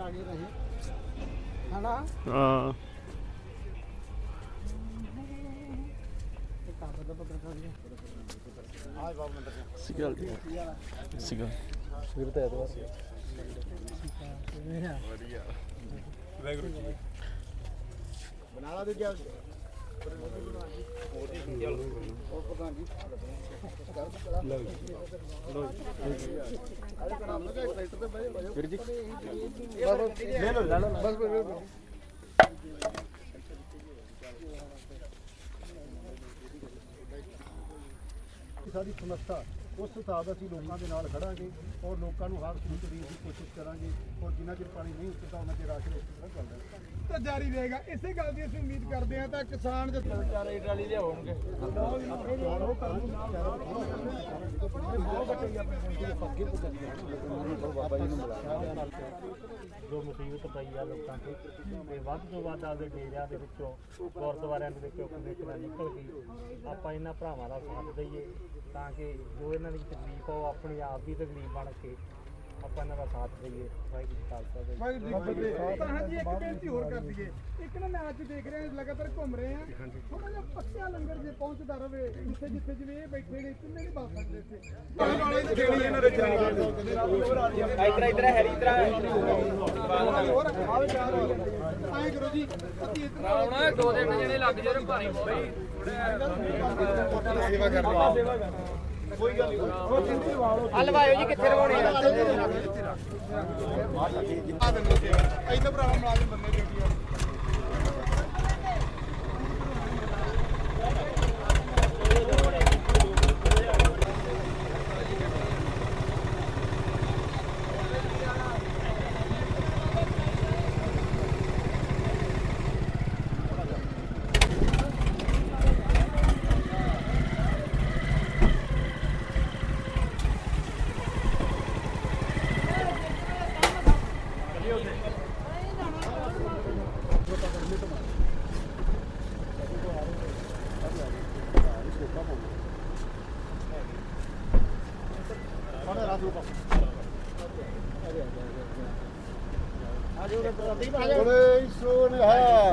ਜਾਣੇ ਰਹੇ। ਹਨਾ? ਹਾਂ। ਦਾ ਸਿਗਲ ਸਿਗਲ ਸਿਰ ਤੇ ਐਤਵਾਰ ਕਿਵੇਂ ਆ ਬਣਾ ਲਾ ਦੂਜਾ। ਉਹ ਪ੍ਰਧਾਨ ਜੀ। ਵੀਰ ਜੀ ਲੈ ਲਓ ਲੈ ਲਓ ਬਸ ਸਾਡੀ ਸਮੱਸਿਆ ਉਸ ਹਿਸਾਬ ਅਸੀਂ ਲੋਕਾਂ ਦੇ ਨਾਲ ਖੜਾਂਗੇ ਔਰ ਲੋਕਾਂ ਨੂੰ ਹਰ ਸਹੂਲਤ ਦੇਣ ਦੀ ਕੋਸ਼ਿਸ਼ ਕਰਾਂਗੇ। ਔਰ ਜਿੰਨਾ ਚਿਰ ਪਾਣੀ ਨਹੀਂ ਉਤਰਦਾ ਉਹਨਾਂ ਚਿਰ ਰਾਸ਼ਨ ਇਸ ਤਰ੍ਹਾਂ ਚੱਲਦਾ ਤਾਂ ਜਾਰੀ ਰਹੇਗਾ। ਇਸੇ ਗੱਲ ਦੀ ਅਸੀਂ ਉਮੀਦ ਕਰਦੇ ਹਾਂ ਤਾਂ ਕਿਸਾਨ ਜਦ ਚਾਰੇ ਟਰਾਲੀ ਲਿਆਉਣਗੇ। ਜੋ ਮੁਸੀਬਤ ਪਈ ਆ ਲੋਕਾਂ ਤੇ ਤੇ ਵੱਧ ਤੋਂ ਵੱਧ ਆਪਦੇ ਡੇਰਿਆਂ ਦੇ ਵਿੱਚੋਂ ਗੁਰਦੁਆਰਿਆਂ ਦੇ ਵਿੱਚੋਂ ਕਮੇਟੀਆਂ ਨਿਕਲ ਕੇ ਆਪਾਂ ਇਹਨਾਂ ਭਰਾਵਾਂ ਦਾ ਸਾਥ ਦਈਏ ਤਾਂ ਕਿ ਜੋ ਇਹਨਾਂ ਦੀ ਤਕਲੀਫ ਆ ਉਹ ਆਪਣੀ ਆਪ ਦੀ ਤਕਲੀਫ ਬਣ ਕੇ ਆਪਾਂ ਇਹਨਾਂ ਦਾ ਸਾਥ ਦਈਏ। ਵਾਹਿਗੁਰੂ ਜੀ ਕਾ ਖਾਲਸਾ ਵਾਹਿਗੁਰੂ ਜੀ ਕੀ ਫਤਿਹ। ਤਾਂ ਹਾਂਜੀ ਇੱਕ ਬੇਨਤੀ ਹੋਰ ਕਰ ਦਈਏ ਇੱਕ ਨਾ ਮੈਂ ਅੱਜ ਦੇਖ ਰਿਹਾ ਲਗਾਤਾਰ ਘੁੰਮ ਰਹੇ ਆ ਥੋੜਾ ਜਿਹਾ ਪੱਕਿਆ ਲੰਗਰ ਜੇ ਪਹੁੰਚਦਾ ਰਵੇ ਜਿੱਥੇ ਜਿੱਥੇ ਜਿਵੇਂ ਇਹ ਬੈਠੇ ਨੇ ਕਿੰਨੇ ਨਹੀਂ ਬਾਤ ਸਕਦੇ ਇੱਥੇ। ਵਾਲੇ ਦੀ ਦੇਣੀ ਇਹਨਾਂ ਦੇ ਇਧਰ ਇਧਰ ਹੈਰੀ ਇਧਰ ਆਏ ਕਰੋ ਜੀ ਅਸੀਂ ਆਉਣਾ ਦੋ ਦਿਨ ਜਿਹੜੇ ਲੱਗ ਜੇ ਭਾਰੀ ਬਈ ਹਲਵਾਇਓ ਜੀ ਕਿੱਥੇ ਲਵਾਉਣੇ ਆ ਆ ਦਿੰਦੇ ਸੇਵਾ ਇੱਥੇ ਭਰਾਵਾ ਮੁਲਾਜ਼ਮ ਬੰਦੇ ਡਿਊਟੀ ਆ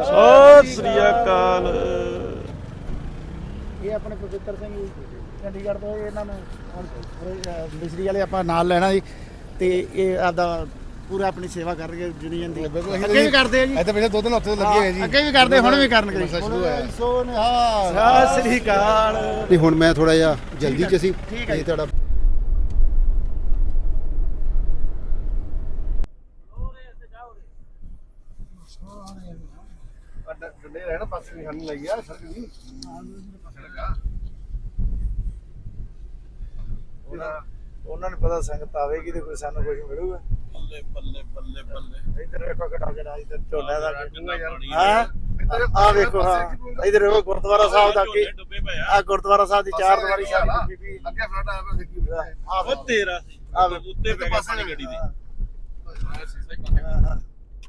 ਸਤਿ ਸ੍ਰੀ ਅਕਾਲ ਇਹ ਆਪਣੇ ਪਵਿੱਤਰ ਸਿੰਘ ਜੀ, ਚੰਡੀਗੜ੍ਹ ਤੋਂ ਇਹਨਾਂ ਨੂੰ ਮਿਸ਼ਰੀ ਵਾਲੇ ਆਪਾਂ ਨਾਲ ਲੈਣਾ ਜੀ, ਤੇ ਇਹ ਆਪਦਾ ਪੂਰਾ ਆਪਣੀ ਸੇਵਾ ਕਰ ਰਹੇ ਯੂਨੀਅਨ ਦੀ ਅੱਗੇ ਵੀ ਕਰਦੇ ਆ ਜੀ। ਇੱਥੇ ਪਿਛਲੇ ਦੋ ਦਿਨ ਉੱਥੇ ਲੱਗੇ ਹੋਏ ਜੀ। ਅੱਗੇ ਵੀ ਕਰਦੇ ਹੁਣ ਵੀ ਕਰਨਗੇ ਮਸਾ ਸ਼ੁਰੂ ਹੋਇਆ। ਸੋਨਿਹਾ ਸਤਿ ਸ੍ਰੀ ਅਕਾਲ। ਨਹੀਂ ਹੁਣ ਮੈਂ ਥੋੜਾ ਜਿਹਾ ਜਲਦੀ ਚ ਸੀ ਹੈ। ਇਹ ਤੁਹਾਡਾ ਡੰਡੇ ਰਹਿਣਾ ਪਾਸੇ ਨਹੀਂ ਹਨ ਲਈ ਆ ਸੜਕ ਦੀ ਉਹਨਾਂ ਨੂੰ ਪਤਾ ਸੰਗਤ ਆਵੇਗੀ ਤੇ ਕੋਈ ਸਾਨੂੰ ਕੁਝ ਮਿਲੂਗਾ। ਬੱਲੇ ਬੱਲੇ ਬੱਲੇ ਬੱਲੇ। ਇੱਧਰ ਵੇਖੋ ਕਿਹੜਾ ਜਿਹੜਾ ਇੱਧਰ ਝੋਨਾ ਦਾ ਪਾਣੀ ਹਾਂ? ਆ। ਵੇਖੋ ਹਾਂ। ਇੱਧਰ ਵੇਖੋ ਗੁਰਦੁਆਰਾ ਸਾਹਿਬ ਦਾ ਪਏ ਆ। ਗੁਰਦੁਆਰਾ ਸਾਹਿਬ ਦੀ ਚਾਰ ਦੀਵਾਰੀ ਸਾਡੀ ਵੀ। ਅੱਗੇ ਫਰੰਟ ਆ ਪਿਆ ਸਿੱਕੀ ਆ ਉਹ ਤੇਰਾ ਸੀ। ਆ ਵੇਖੋ। ਉੱਤੇ ਪੈ ਗਿਆ ਪਾਣੀ ਗੱਡੀ ਦੇ।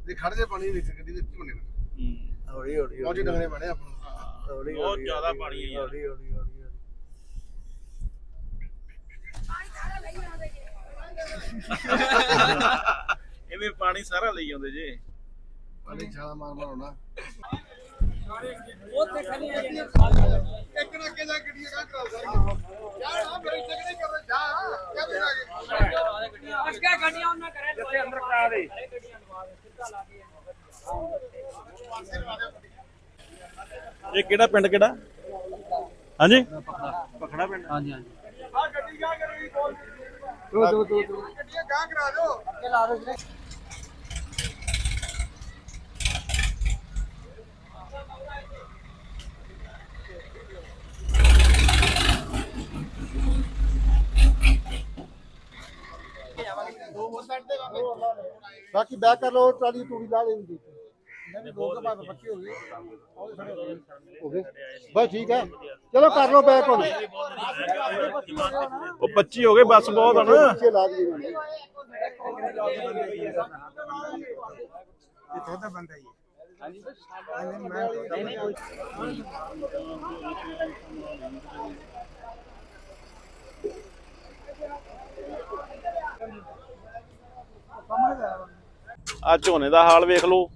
ਦੇ ਖੜ ਜੇ ਪਾਣੀ ਵਿੱਚ ਗੱਡੀ ਦੇ ਝੋਨੇ ਨੂੰ। ਹੌਲੀ ਹੌਲੀ ਪਹੁੰਚੇ ਡੰਗਣੇ ਬਣੇ ਆਪਾਂ। ਨੂੰ। ਹੌਲੀ ਬਹੁਤ ਹੌਲੀ, ਜ਼ਿਆਦਾ ਹੌਲੀ, ਪਾਣੀ ਹੈ। ਹੌਲੀ ਹੌਲੀ ਹੌਲੀ ਹੌਲੀ। ਐਵੇਂ ਪਾਣੀ ਸਾਰਾ ਲਈ ਜਾਂਦੇ ਜੇ। ਪਾਣੀ ਛਾਲਾ ਮਾਰ ਮਾਰ ਹੋਣਾ ਇੱਕ ਨਾ ਅੱਗੇ ਜਾ ਗੱਡੀਆਂ ਕਾ ਕਰਾ ਸਾਰੀਆਂ। ਯਾਰ ਆ ਮੇਰੇ ਇੱਥੇ ਕਿਹੜੇ ਕਰ ਜਾ ਕਿਆ ਦੇ ਲਾਗੇ ਅਸਕਾ ਗੱਡੀਆਂ ਉਹਨਾਂ ਕਰੇ। ਜਿੱਥੇ ਅੰਦਰ ਕਰਾ ਦੇ। ਗੱਡੀਆਂ ਲਵਾ ਦੇ ਸਿੱਧਾ ਲਾ ਕੇ ਇਹ ਕਿਹੜਾ ਪਿੰਡ ਕਿਹੜਾ? ਹਾਂਜੀ? ਪਖੜਾ ਪਿੰਡ। ਹਾਂਜੀ ਹਾਂਜੀ। ਆ ਗੱਡੀ ਕਾ ਕਰੀ ਦੋ ਦੋ ਦੋ ਦੋ। ਗੱਡੀਆਂ ਕਾ ਕਰਾ ਦਿਓ। ਬਾਕੀ ਬੈਕ ਕਰ ਲਓ ਟਰਾਲੀ ਤੂੜੀ ਲਾ ਲੈਂਦੀ ਨਹੀਂ ਹੋ ਹੋ ਗਏ। ਬਸ ਠੀਕ ਹੈ। ਚਲੋ ਕਰ ਲਓ ਬੈਕ ਹੁਣ ਉਹ 25 ਹੋ ਗਏ ਬਸ ਬਹੁਤ ਹਨ ਪਿੱਛੇ ਲਾ ਦਈਏ ਹੁਣ। ਆ ਝੋਨੇ ਦਾ ਹਾਲ ਵੇਖ ਲਓ।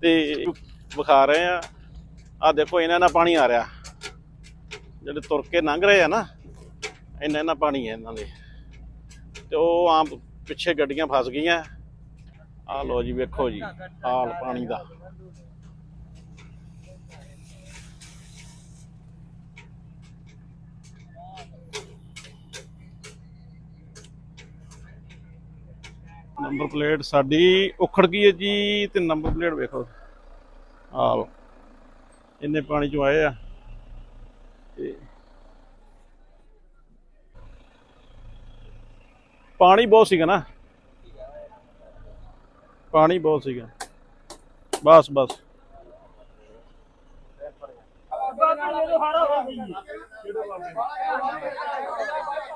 ਤੇ ਵਿਖਾ ਰਹੇ ਆ। ਆ ਦੇਖੋ ਇਹਨਾਂ ਨਾਲ ਪਾਣੀ ਆ ਰਿਹਾ। ਜਿਹੜੇ ਤੁਰ ਕੇ ਲੰਘ ਰਹੇ ਆ ਨਾ, ਇੰਨਾ ਇੰਨਾ ਪਾਣੀ ਹੈ ਇਹਨਾਂ ਦੇ। ਤੇ ਉਹ ਆਮ ਪਿੱਛੇ ਗੱਡੀਆਂ ਫਸ ਗਈਆਂ। ਆ ਲੋ ਜੀ, ਵੇਖੋ ਜੀ, ਹਾਲ ਪਾਣੀ ਦਾ। ਨੰਬਰ ਪਲੇਟ ਸਾਡੀ ਉਖੜ ਗਈ ਹੈ ਜੀ ਤੇ ਨੰਬਰ ਪਲੇਟ ਵੇਖੋ। ਆ ਇੰਨੇ ਪਾਣੀ ਚੋਂ ਆਏ ਆ। ਤੇ ਪਾਣੀ ਬਹੁਤ ਸੀਗਾ ਨਾ। ਪਾਣੀ ਬਹੁਤ ਸੀਗਾ। ਬਸ ਬਸ।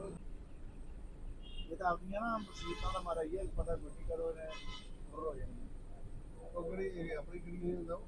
ਇਹ ਤਾਂ ਆਪਣੀਆਂ ਨਾ ਮੁਸੀਬਤਾਂ ਦਾ ਮਾਰਾ ਹੀ ਹੈ ਪਤਾ ਗੁੱਡੀ ਕਰੋ ਨੇ ਹੋ ਜਾਣੀ ਉਹ ਕਿਹੜੀ ਆਪਣੀ ਕਿਹੜੀ ਹੁੰਦਾ